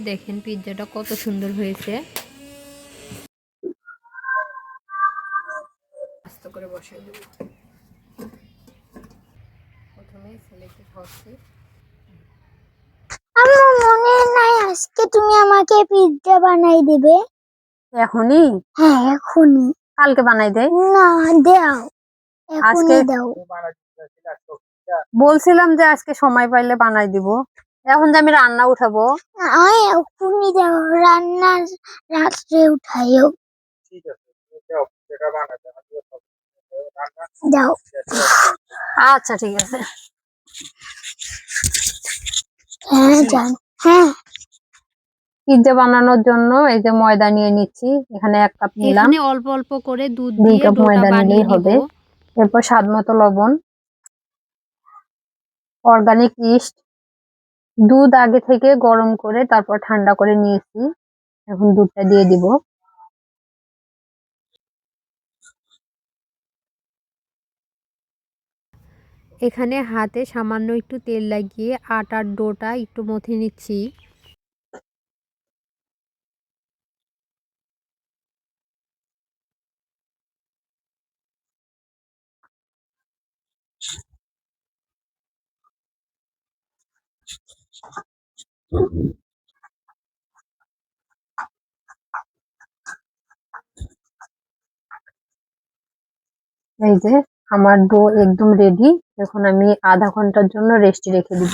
দেখেন পিৎজাটা কত সুন্দর হয়েছে। আস্তে করে বসিয়ে দেব। প্রথমে আমার মনে নাই আজকে তুমি আমাকে পিৎজা বানাই দিবে। এখনই? হ্যাঁ এখনই। কালকে বানাই দে। না দাও। আজকে- দাও। বলছিলাম যে আজকে সময় পাইলে বানাই দিব। এখন যে আমি রান্না উঠাবো? আমি এখনই দাও রান্না রাত্রে উঠাইও। দাও আচ্ছা ঠিক আছে। হ্যাঁ হ্যাঁ। পিৎজা বানানোর জন্য এই যে ময়দা নিয়ে নিচ্ছি এখানে এক কাপ নিলাম। অল্প অল্প করে দুধ দুই দিয়ে কাপ ময়দা নিলেই হবে। এরপর স্বাদ মতো লবণ। Organic yeast. দুধ আগে থেকে গরম করে তারপর ঠান্ডা করে নিয়েছি। এখন দুধটা দিয়ে দিব। এখানে হাতে সামান্য একটু তেল লাগিয়ে আটার ডোটা একটু মথে নিচ্ছি। এই যে আমার ডো একদম রেডি এখন আমি আধা ঘণ্টার জন্য রেস্টে রেখে দিব।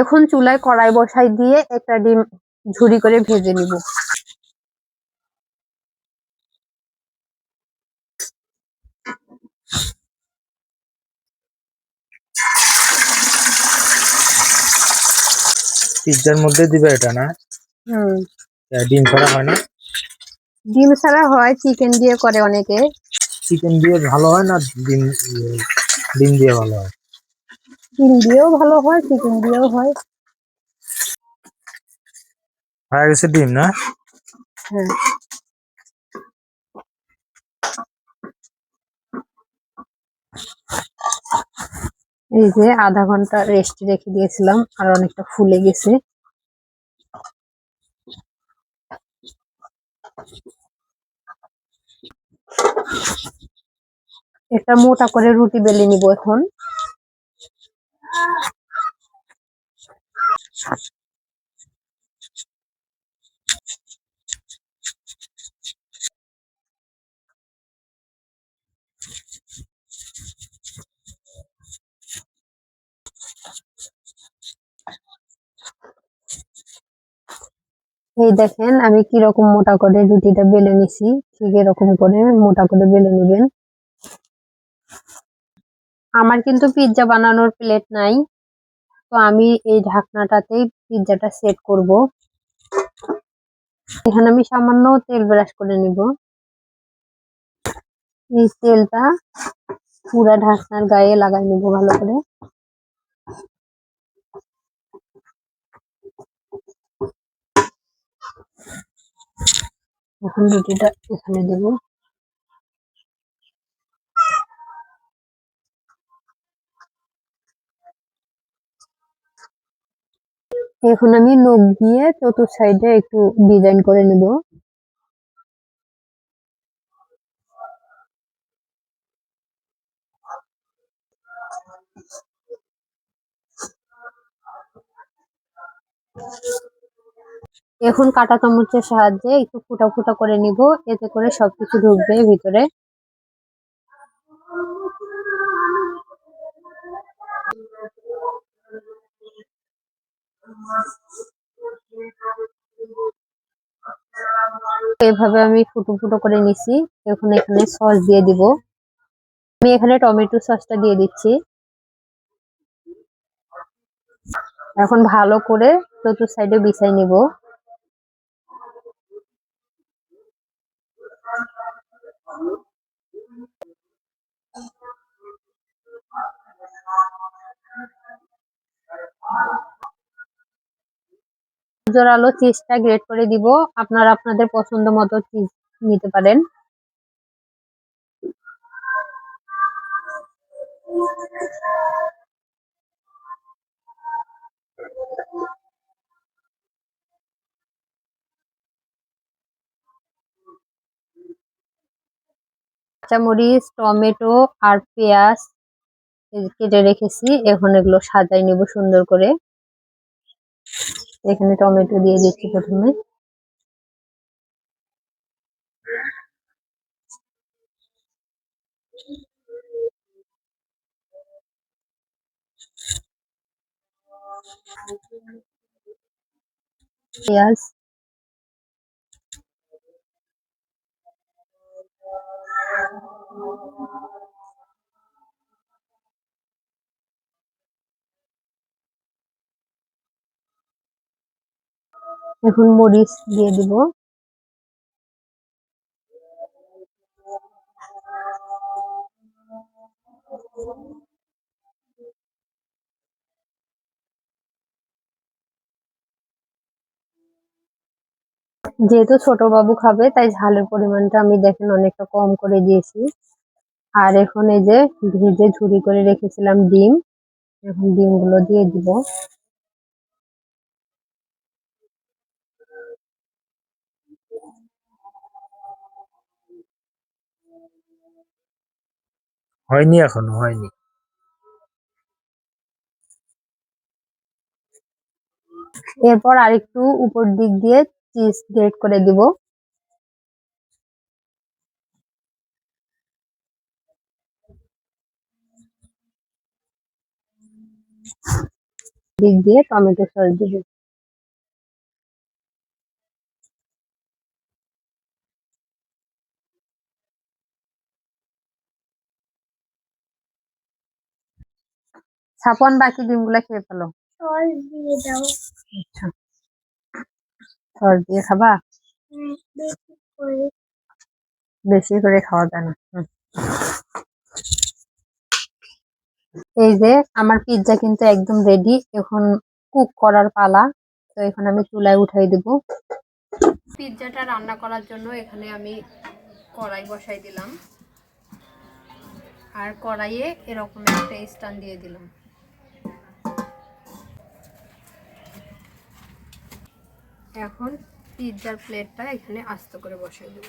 এখন চুলায় কড়াই বসাই দিয়ে একটা ডিম ঝুড়ি করে ভেজে নিব। পিৎজার মধ্যে দিবে এটা না? হুম। ডিম ছাড়া হয় না? ডিম ছাড়া হয় চিকেন দিয়ে করে অনেকে। চিকেন দিয়ে ভালো হয় না ডিম ডিম দিয়ে ভালো হয়? ডিম দিয়েও ভালো হয় চিকেন দিয়েও হয়। হয়ে গেছে ডিম না? হ্যাঁ। এই যে আধা ঘণ্টা রেস্ট রেখে দিয়েছিলাম, আর অনেকটা ফুলে গেছে। একটা মোটা করে রুটি বেলে নিব এখন। এই দেখেন, আমি কীরকম মোটা করে রুটিটা বেলে নিছি, ঠিক এরকম করে মোটা করে বেলে নেবেন। আমার কিন্তু পিৎজা বানানোর প্লেট নাই, তো আমি এই ঢাকনাটাতেই পিৎজাটা সেট করব। এখানে আমি সামান্য তেল ব্রাশ করে নিব। এই তেলটা পুরা ঢাকনার গায়ে লাগাই নিব ভালো করে। এখন রুটিটা এখানে দেব। এখন আমি নখ দিয়ে চতুর সাইডে একটু ডিজাইন করে নেব। এখন কাঁটা চামচের সাহায্যে একটু ফুটা ফুটা করে নিব, এতে করে সবকিছু ঢুকবে ভিতরে। এভাবে আমি ফুটো ফুটো করে নিছি, এখন এখানে সস দিয়ে দিব। আমি এখানে টমেটো সসটা দিয়ে দিচ্ছি। এখন ভালো করে চতুর সাইডে বিছাই নিব। জোরালো চিজটা গ্রেট করে দিব। আপনারা আপনাদের পছন্দ মতো চিজ নিতে পারেন। কাঁচামরিচ, টমেটো আর পেঁয়াজ কেটে রেখেছি। এখন এগুলো সাজাই নেব সুন্দর করে। এখানে টমেটো দিয়ে দিচ্ছি প্রথমে। পেঁয়াজ। এখন মরিচ দিয়ে দিব। যেহেতু ছোট বাবু খাবে, তাই ঝালের পরিমাণটা আমি দেখেন অনেকটা কম করে দিয়েছি। আর এখন এই যে ভেজে ঝুরি করে রেখেছিলাম ডিম, এখন ডিমগুলো দিয়ে দিব। হয়নি এখনও, হয়নি। এরপর আরেকটু উপর দিক দিয়ে চিজ গ্রেট করে দিব। দিক দিয়ে টমেটো সস দিব ছাপন বাকি ডিমগুলো খেয়ে ফেলো। সস দিয়ে দাও। আচ্ছা। সস দিয়ে খাবা? হ্যাঁ, বেশি করে। খাওয়া যায় না। এই যে আমার পিৎজা কিন্তু একদম রেডি এখন কুক করার পালা। তো এখন আমি চুলায় উঠাই দেব। পিৎজাটা রান্না করার জন্য এখানে আমি কড়াই বসাই দিলাম। আর কড়াইয়ে এরকম একটা স্টান দিয়ে দিলাম। এখন পিৎজার প্লেটটা এখানে আস্ত করে বসাই দেব।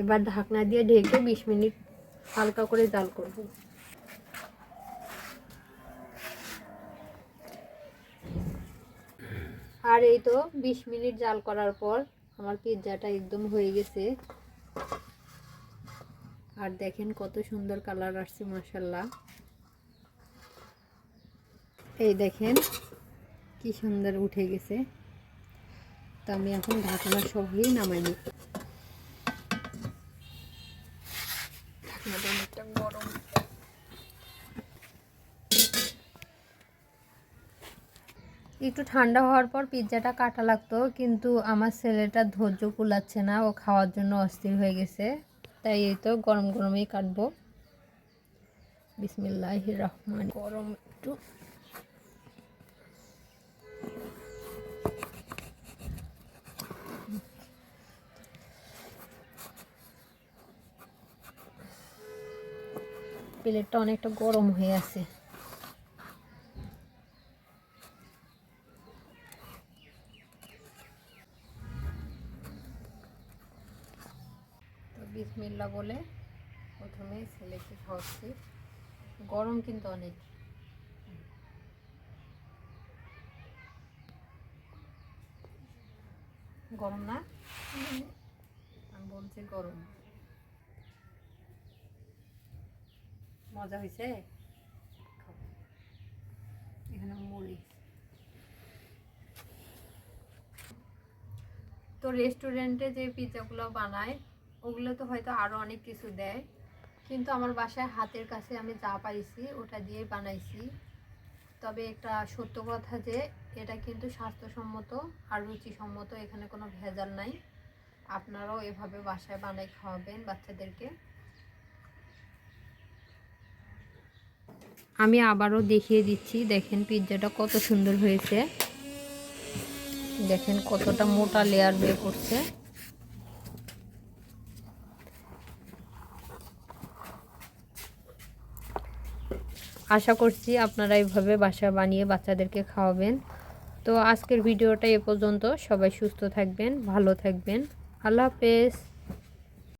এবার ঢাকনা দিয়ে ঢেকে বিশ মিনিট হালকা করে জাল করব। আর এই তো বিশ মিনিট জাল করার পর আমার পিৎজাটা একদম হয়ে গেছে। আর দেখেন কত সুন্দর কালার আসছে মাসাল্লাহ এই দেখেন কি সুন্দর উঠে গেছে। তো আমি এখন ঢাকনা সহই নামাই নিই ঢাকনাটা অনেকটা গরম। একটু ঠান্ডা হওয়ার পর পিৎজাটা কাটা লাগতো কিন্তু আমার ছেলেটা ধৈর্য কুলাচ্ছে না ও খাওয়ার জন্য অস্থির হয়ে গেছে। তাই এই তো গরম গরমেই কাটবো। বিসমিল্লাহ রহমান গরম একটু। প্লেটটা অনেকটা গরম হয়ে আছে। তো বিসমিল্লা বলে প্রথমে ছেলেকে খাওয়াচ্ছি। গরম কিন্তু অনেক। গরম না? আমি বলছি গরম। মজা হয়েছে এখানে মুড়ি। তো রেস্টুরেন্টে যে পিৎজাগুলো বানায়, ওগুলো তো হয়তো আরও অনেক কিছু দেয়। কিন্তু আমার বাসায় হাতের কাছে আমি যা পাইছি, ওটা দিয়েই বানাইছি। তবে একটা সত্য কথা যে, এটা কিন্তু স্বাস্থ্যসম্মত আর রুচিসম্মত, এখানে কোনো ভেজাল নাই। আপনারাও এভাবে বাসায় বানাই খাওয়াবেন বাচ্চাদেরকে। আমি আবারও দেখিয়ে দিচ্ছি, দেখেন পিৎজাটা কত সুন্দর হয়েছে। দেখেন কতটা মোটা লেয়ার বের করছে। আশা করছি আপনারা এইভাবে বাসা বানিয়ে বাচ্চাদেরকে খাওয়াবেন। তো আজকের ভিডিওটা এ পর্যন্ত। সবাই সুস্থ থাকবেন, ভালো থাকবেন। আল্লাহ হাফেজ।